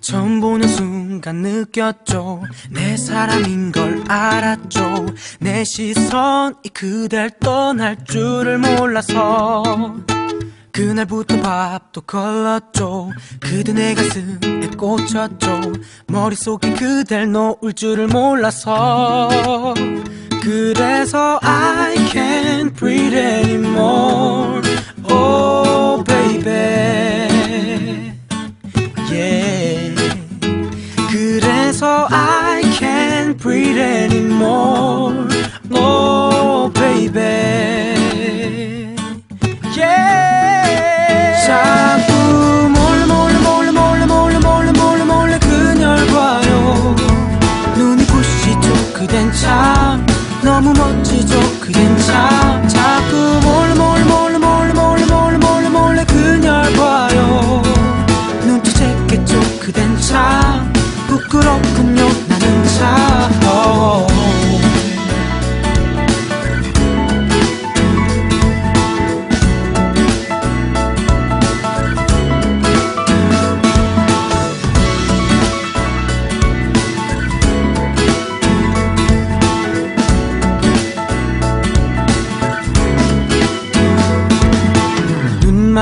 처음 보는 순간 느꼈죠. 내 사람인 걸 알았죠. 내 시선이 그댈 떠날 줄을 몰라서. 그날부터 밥도 걸렀죠. 그대 내 가슴에 꽂혔죠. 머릿속에 그댈 놓을 줄을 몰라서 그래서 I can't breathe anymore Oh baby yeah. 그래서 I can't breathe anymore. No, baby. Yeah. 자꾸 몰래 몰래 몰래 몰래 몰래 몰래 몰래 몰래 그녀를 봐요. 눈이 부시죠. 그댄 참 너무 멋지죠. 그댄 참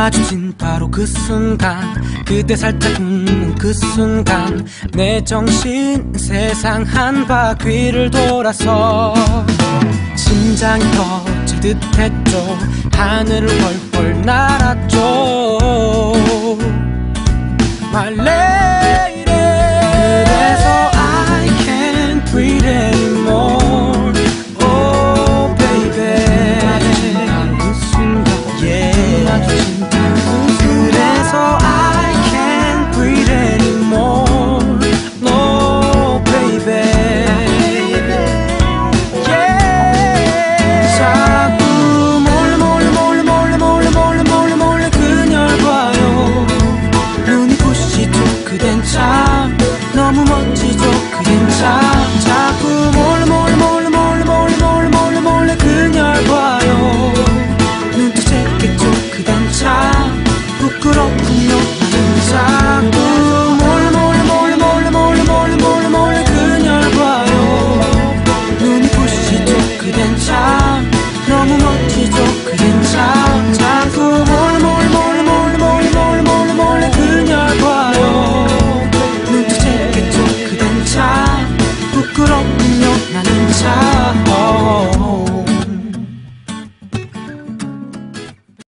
마주친 바로 그 순간 그때 살짝 웃는 그 순간 내 정신 세상 한 바퀴를 돌아서 심장이 터질 듯 했죠. 하늘을 펄펄 날았죠